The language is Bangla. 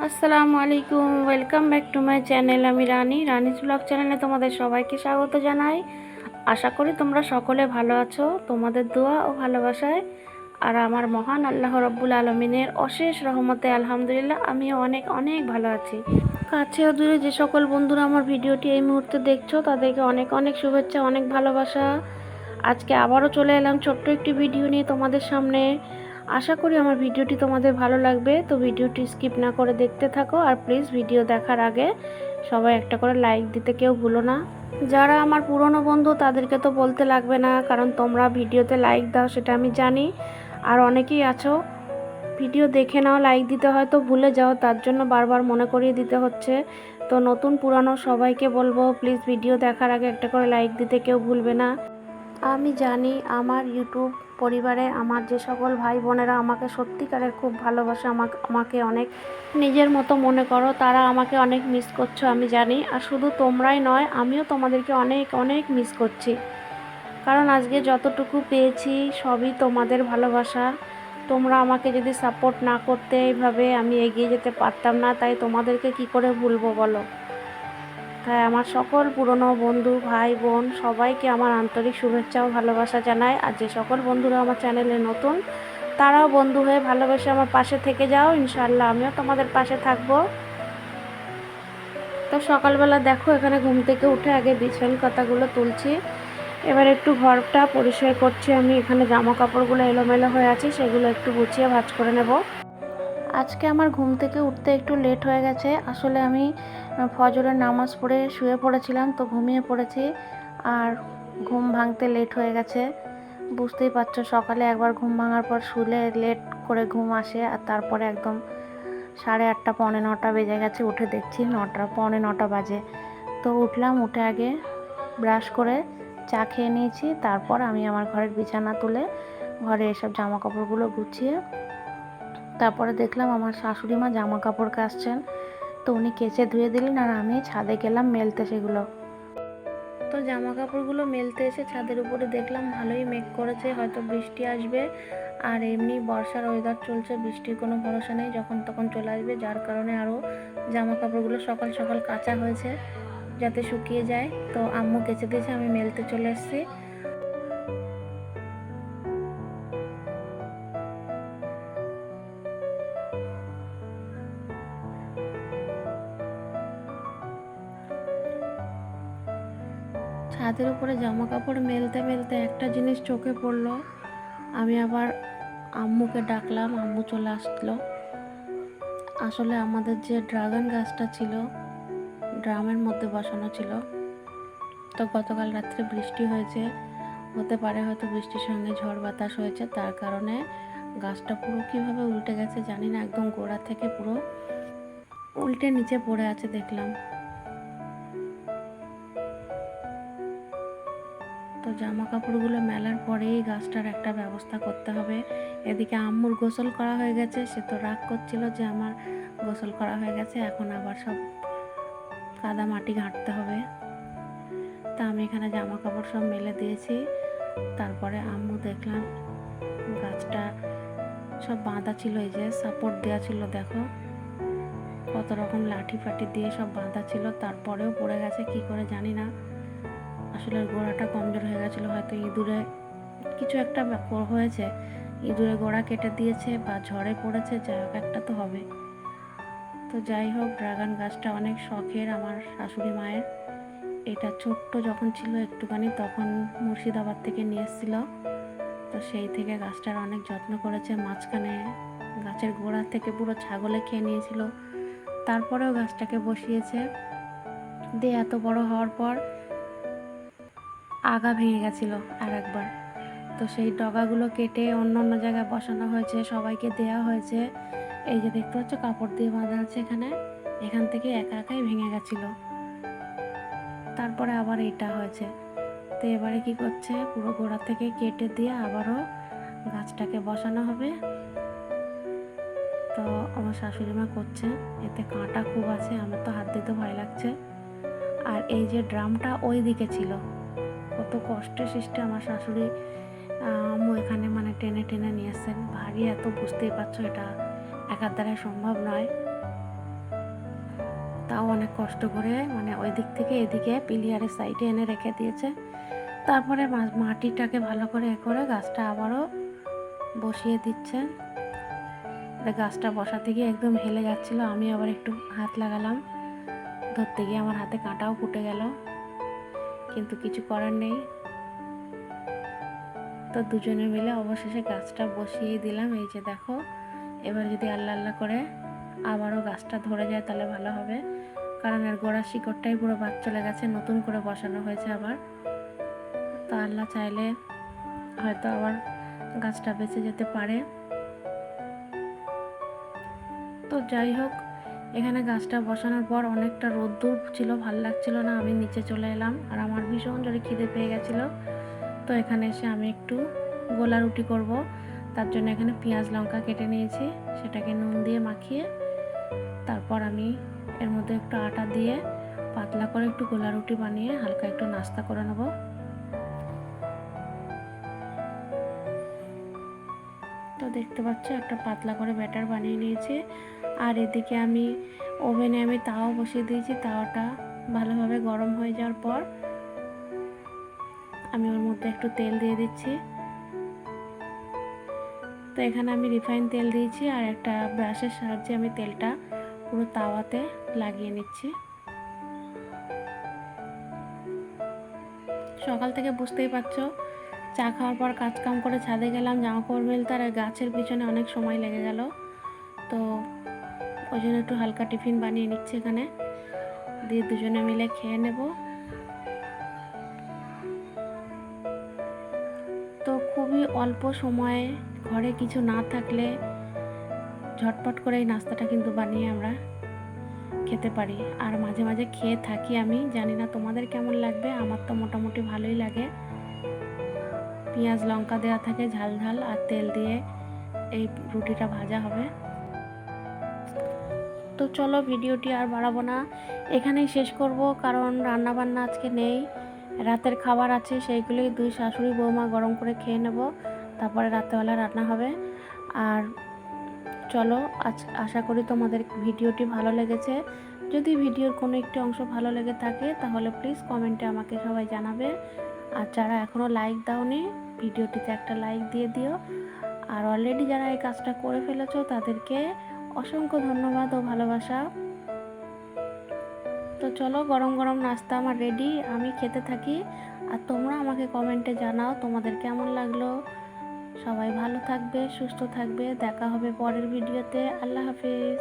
আসসালামু আলাইকুম welcome back to my channel আমি রানী। রানিস ব্লগ চ্যানেলে তোমাদের সবাইকে স্বাগত জানাই। আশা করি তোমরা সকলে ভালো আছো, তোমাদের দোয়া ও ভালোবাসায়। আর আমার মহান আল্লাহ রব্বুল আলমিনের অশেষ রহমতে আলহামদুলিল্লাহ, আমিও অনেক অনেক ভালো আছি। কাছে ও দূরে যে সকল বন্ধুরা আমার ভিডিওটি এই মুহূর্তে দেখছ, তাদেরকে অনেক অনেক শুভেচ্ছা, অনেক ভালোবাসা। আজকে আবারও চলে এলাম ছোট্ট একটি ভিডিও নিয়ে তোমাদের সামনে। আশা করি আমার ভিডিওটি তোমাদের ভালো লাগবে, তো ভিডিওটি স্কিপ না করে দেখতে থাকো, আর প্লিজ ভিডিও দেখার আগে সবাই একটা করে লাইক দিতে কেউ ভুলো না। যারা আমার পুরনো বন্ধু, তাদেরকে তো বলতে লাগবে না, কারণ তোমরা ভিডিওতে লাইক দাও, সেটা আমি জানি। আর অনেকেই আছো, ভিডিও দেখে নাও লাইক দিতে হয়তো ভুলে যাও, তার জন্য বারবার মনে করিয়ে দিতে হচ্ছে। তো নতুন পুরানো সবাইকে বলব প্লিজ ভিডিও দেখার আগে একটা করে লাইক দিতে কেউ ভুলবে না। আমি জানি আমার ইউটিউব পরিবারে আমার যে সকল ভাই বোনেরা আমাকে সত্যিকারের খুব ভালোবাসে, আমাকে আমাকে অনেক নিজের মতো মনে করো, তারা আমাকে অনেক মিস করছ, আমি জানি। আর শুধু তোমরাই নয়, আমিও তোমাদেরকে অনেক অনেক মিস করছি। কারণ আজকে যতটুকু পেয়েছি, সবই তোমাদের ভালোবাসা। তোমরা আমাকে যদি সাপোর্ট না করতে এইভাবে আমি এগিয়ে যেতে পারতাম না, তাই তোমাদেরকে কি করে ভুলবো বলো? তাই আমার সকল পুরনো বন্ধু, ভাই, বোন সবাইকে আমার আন্তরিক শুভেচ্ছা ও ভালোবাসা জানাই। আর যে সকল বন্ধুরা আমার চ্যানেলে নতুন, তারাও বন্ধু হয়ে ভালোবেসে আমার পাশে থেকে যাও। ইনশাল্লাহ আমিও তোমাদের পাশে থাকব। তো সকালবেলা দেখো, এখানে ঘুম থেকে উঠে আগে বিছান কথাগুলো তুলছি। এবার একটু ঘরটা পরিষ্কার করছি আমি। এখানে জামা কাপড়গুলো এলোমেলো হয়ে আছে, সেগুলো একটু গুছিয়ে ভাজ করে নেব। আজকে আমার ঘুম থেকে উঠতে একটু লেট হয়ে গেছে। আসলে আমি ফজরের নামাজ পড়ে শুয়ে পড়েছিলাম, তো ঘুমিয়ে পড়েছি। আর ঘুম ভাঙতে লেট হয়ে গেছে। বুঝতেই পারছ, সকালে একবার ঘুম ভাঙার পর শুলে লেট করে ঘুম আসে, আর তারপরে একদম সাড়ে আটটা, পৌনে নটা বেজে গেছে, উঠে দেখছি নটা, পৌনে নটা বাজে। তো উঠলাম, উঠে আগে ব্রাশ করে চা খেয়ে নিয়েছি, তারপর আমি আমার ঘরের বিছানা তুলে ঘরে এসব জামা কাপড়গুলো গুছিয়ে তারপরে দেখলাম আমার শাশুড়ি মা জামা কাপড় কাচছেন। তো উনি কেচে ধুয়ে দিলেন আর আমি ছাদে গেলাম মেলতে সেগুলো। তো জামা কাপড়গুলো মেলতে এসে ছাদের উপরে দেখলাম ভালোই মেঘ করেছে, হয়তো বৃষ্টি আসবে। আর এমনি বর্ষার ওয়েদার চলছে, বৃষ্টির কোনো ভরসা নেই, যখন তখন চলে আসবে। যার কারণে আরও জামা কাপড়গুলো সকাল সকাল কাঁচা হয়েছে, যাতে শুকিয়ে যায়। তো আম্মু কেচে দিয়েছে, আমি মেলতে চলে এসেছি। ছাদের উপরে জামা কাপড় মেলতে মেলতে একটা জিনিস চোখে পড়ল। আমি আবার আম্মুকে ডাকলাম, আম্মু চলে আসলো। আসলে আমাদের যে ড্রাগন গাছটা ছিল, ড্রামের মধ্যে বসানো ছিল। তো গতকাল রাত্রে বৃষ্টি হয়েছে, হতে পারে হয়তো বৃষ্টির সঙ্গে ঝড় বাতাস হয়েছে, তার কারণে গাছটা পুরো কীভাবে উল্টে গেছে জানি না, একদম গোড়া থেকে পুরো উল্টে নিচে পড়ে আছে দেখলাম। কাপড়গুলো মেলার পরেই গাছটার একটা ব্যবস্থা করতে হবে। এদিকে আম্মুর গোসল করা হয়ে গেছে, সে তো রাগ করছিল যে আমার গোসল করা হয়ে গেছে, এখন আবার সব কাদা মাটি ঘাঁটতে হবে। তা আমি এখানে জামা কাপড় সব মেলে দিয়েছি। তারপরে আম্মু দেখলাম গাছটা সব বাঁধা ছিল, এই যে সাপোর্ট দেওয়া ছিল, দেখো। কত রকম লাঠি ফাটি দিয়ে সব বাঁধা ছিল, তারপরেও পড়ে গেছে, কি করে জানি না। আসলে গোড়াটা কমজোর হয়ে গেছিল, হয়তো ইঁদুরে কিছু একটা হয়েছে। ইঁদুরে গোড়া কেটে দিয়েছে বা ঝড়ে পড়েছে, যাই হোক, একটা তো হবে। তো যাই হোক, ড্রাগন গাছটা অনেক শখের আমার শাশুড়ি মায়ের। এটা ছোট্ট যখন ছিল একটুখানি, তখন মুর্শিদাবাদ থেকে নিয়ে এসেছিল। তো সেই থেকে গাছটার অনেক যত্ন করেছে, মাঝখানে গাছের গোড়া থেকে পুরো ছাগলে খেয়ে নিয়েছিল। তারপরেও গাছটাকে বসিয়েছে। দিয়ে এত বড় হওয়ার পর আগা ভেঙে গেছিল আর একবার। তো সেই ডগাগুলো কেটে অন্য অন্য জায়গায় বসানো হয়েছে, সবাইকে দেয়া হয়েছে। এই যে দেখতে পাচ্ছ, কাপড় দিয়ে বাঁধা আছে এখানে। এখান থেকে একা একাই ভেঙে গেছিল। তারপরে আবার এটা হয়েছে। তো এবারে কি করছে, পুরো গোড়া থেকে কেটে দিয়ে আবারও গাছটাকে বসানো হবে। তো আমার শাশুড়ি মা করছে, এতে কাঁটা খুব আছে, আমার তো হাত দিতে ভয় লাগছে। আর এই যে ড্রামটা ওই দিকে ছিল কত কষ্টে সৃষ্টি আমার শাশুড়ি। আম্মু এখানে মানে টেনে টেনে নিয়ে এসছেন ভারী এত, বুঝতেই পারছ এটা একার দ্বারাই সম্ভব নয়। তাও অনেক কষ্ট করে মানে ওই দিক থেকে এদিকে পিলিয়ারের সাইডে এনে রেখে দিয়েছে। তারপরে মাটিটাকে ভালো করে এ করে গাছটা আবারও বসিয়ে দিচ্ছে। গাছটা বসাতে গিয়ে একদম হেলে যাচ্ছিল। আমি আবার একটু হাত লাগালাম। ধরতে গিয়ে আমার হাতে কাঁটাও ফুটে গেল। কিন্তু কিছু করার নেই। তো দুজনে মিলে অবশেষে গাছটা বসিয়ে দিলাম। এই যে দেখো, এবার যদি আল্লাহ আল্লাহ করে আবারও গাছটা ধরে যায় তাহলে ভালো হবে। কারণ এর গোড়ার শিকড়টাই পুরো বাদ চলে গেছে, নতুন করে বসানো হয়েছে আবার। তো আল্লাহ চাইলে হয়তো আবার গাছটা বেঁচে যেতে পারে। তো যাই হোক এখানে গাছটা বসানোর পর অনেকটা রোদ্দুর ছিল, ভালো লাগছিল না। আমি নিচে চলে এলাম আর আমার ভীষণ জোরে খিদে পেয়ে গেছিল। তো এখানে এসে আমি একটু গোলা রুটি করব। তার জন্য এখানে পেঁয়াজ লঙ্কা কেটে নিয়েছি, সেটাকে নুন দিয়ে মাখিয়ে তারপর আমি এর মধ্যে একটু আটা দিয়ে পাতলা করে একটু গোলা রুটি বানিয়ে হালকা একটু নাস্তা করে নেব। তো দেখতে পাচ্ছ একটা পাতলা করে ব্যাটার বানিয়ে নিয়েছি। আর এদিকে আমি ওভেনে আমি তাওয়া বসিয়ে দিয়েছি। তাওয়াটা ভালোভাবে গরম হয়ে যাওয়ার পর আমি ওর মধ্যে একটু তেল দিয়ে দিচ্ছি। তো এখানে আমি রিফাইন তেল দিয়েছি আর একটা ব্রাশের সাহায্যে আমি তেলটা পুরো তাওয়াতে লাগিয়ে নিচ্ছি। সকাল থেকে বুঝতেই পারছ, চা খাওয়ার পর কাজকাম করে ছাদে গেলাম জামা কাপড় মেলতে আর গাছের পিছনে অনেক সময় লেগে গেল। তো ওই জন্য একটু হালকা টিফিন বানিয়ে নিচ্ছি এখানে। দিয়ে দুজনে মিলে খেয়ে নেব। তো খুবই অল্প সময়ে ঘরে কিছু না থাকলে ঝটপট করে এই নাস্তাটা কিন্তু বানিয়ে আমরা খেতে পারি। আর মাঝে মাঝে খেয়ে থাকি আমি, জানি না তোমাদের কেমন লাগবে, আমার তো মোটামুটি ভালোই লাগে। পেঁয়াজ, লঙ্কা দেওয়া থাকে ঝাল ঝাল, আর তেল দিয়ে এই রুটিটা ভাজা হবে। তো চলো ভিডিওটি আর বাড়াবো না। এখানেই শেষ করব, কারণ রান্না বান্না আজকে নেই। রাতের খাবার আছে, সেইগুলোই দুই শাশুড়ি বৌমা গরম করে খেয়ে নেব। তারপরে রাতেবেলা রান্না হবে। আর চলো, আজ আশা করি তোমাদের ভিডিওটি ভালো লেগেছে। যদি ভিডিওর কোনো একটি অংশ ভালো লেগে থাকে, তাহলে প্লিজ কমেন্টে আমাকে সবাই জানাবে। আর যারা এখনও লাইক দাওনি, ভিডিওটিতে একটা লাইক দিয়ে দিও। আর অলরেডি যারা এই কাজটা করে ফেলেছো, তাদেরকে অসংখ্য ধন্যবাদ ও ভালোবাসা। তো চলো গরম গরম নাস্তা আমার রেডি আমি খেতে থাকি। আর তোমরা আমাকে কমেন্টে জানাও তোমাদের কেমন লাগল। সবাই ভালো থাকবে, সুস্থ থাকবে, দেখা হবে পরের ভিডিওতে আল্লাহ হাফিজ।